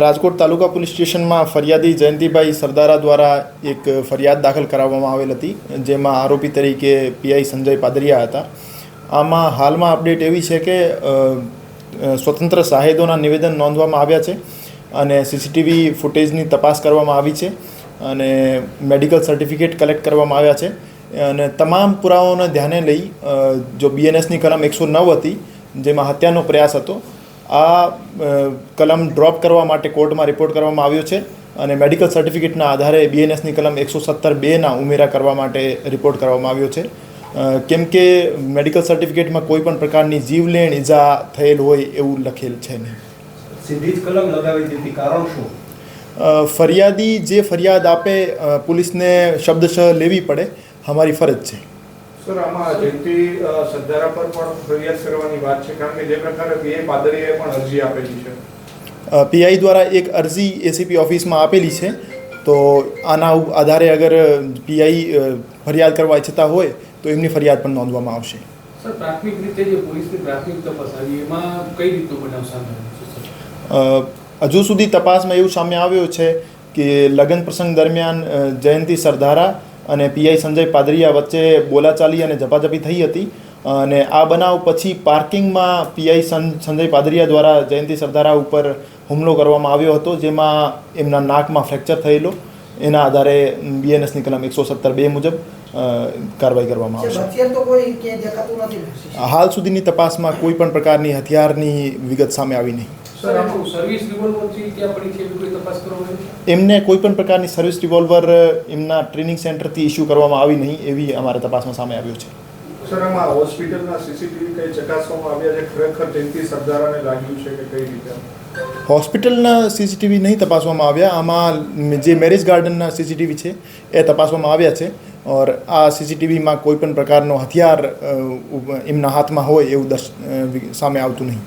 રાજકોટ તાલુકા police સ્ટેશનમાં ફરિયાદી જયંતિભાઈ સરદારા દ્વારા એક ફરિયાદ દાખલ કરાવવામાં આવેલ હતી, જેમાં આરોપી તરીકે પીઆઈ સંજય પાદરિયા હતા. આમાં હાલમાં અપડેટ એવી છે કે સ્વતંત્ર સાહેદોના નિવેદન નોંધવામાં આવ્યા છે અને સીસીટીવી ફૂટેજની તપાસ કરવામાં આવી છે અને મેડિકલ સર્ટિફિકેટ કલેક્ટ કરવામાં આવ્યા છે. અને તમામ પુરાવાઓને ધ્યાને લઈ જો બીએનએસની કલમ એકસો નવ હતી, જેમાં હત્યાનો પ્રયાસ હતો આ કલમ ડ્રોપ કરવા માટે કોર્ટમાં રિપોર્ટ કરવામાં આવ્યો છે અને મેડિકલ સર્ટિફિકેટના આધારે બીએનએસની કલમ એકસો સત્તર બેના ઉમેરા કરવા માટે રિપોર્ટ કરવામાં આવ્યો છે. કેમ કે મેડિકલ સર્ટિફિકેટમાં કોઈ પણ પ્રકારની જીવલેણ ઈજા થયેલ હોય એવું લખેલ છે નહીં. સીધી જ કલમ લગાવી દીધી કારણ શું? ફરિયાદી જે ફરિયાદ આપે પોલીસને શબ્દશઃ લેવી પડે અમારી ફરજ છે. સર આમાં જયંતિ અ, સરદારા પર પણ ફરિયાદ કરવાની વાત છે કારણ કે જે પ્રકારે પીએ પાદરીએ પણ અરજી આપેલી છે. પીઆઈ દ્વારા એક અરજી એસીપી ઓફિસમાં આપેલી છે. તો આના આધારે અગર પીઆઈ ફરિયાદ કરવા ઈચ્છતા હોય તો એમની ફરિયાદ પણ નોંધવામાં આવશે. સર પ્રાથમિક રીતે જે પોલીસની પ્રાથમિક તપાસ આવી એમાં કઈ રીતનો બનાવ સામે હજુ સુધી તપાસમાં એવું સામે આવ્યું છે કે લગ્ન પ્રસંગ દરમિયાન જયંતિ સરદારા અને પીઆઈ સંજય પાદરિયા વચ્ચે બોલાચાલી અને ઝપાઝપી થઈ હતી. અને આ બનાવ પછી પાર્કિંગમાં પીઆઈ સંજય પાદરિયા દ્વારા જયંતિ સરદારા ઉપર હુમલો કરવામાં આવ્યો હતો જેમાં એમના નાકમાં ફ્રેક્ચર થયેલો. એના આધારે બીએનએસની કલમ એકસો સત્તર બે મુજબ કાર્યવાહી કરવામાં આવશે. હાલ સુધીની તપાસમાં કોઈ પણ પ્રકારની હથિયારની વિગત સામે આવી નહીં. એમને કોઈ પણ પ્રકારની સર્વિસ રિવોલ્વર એમના ટ્રેનિંગ સેન્ટરથી ઇસ્યુ કરવામાં આવી નહીં એવી અમારે તપાસમાં સામે આવ્યું છે. સર આમાં હોસ્પિટલના સીસીટીવી કઈ ચકાસવામાં આવ્યા છે? ખરેખર જયંતિ સરદારાને લાગ્યું છે કે કઈ રીતે? હોસ્પિટલના સીસીટીવી નહીં તપાસવામાં આવ્યા. આમાં જે મેરેજ ગાર્ડનના સીસીટીવી છે એ તપાસવામાં આવ્યા છે. ઓર આ સીસીટીવીમાં કોઈ પણ પ્રકારનો હથિયાર એમના હાથમાં હોય એવું દર્શ સામે આવતું નહીં.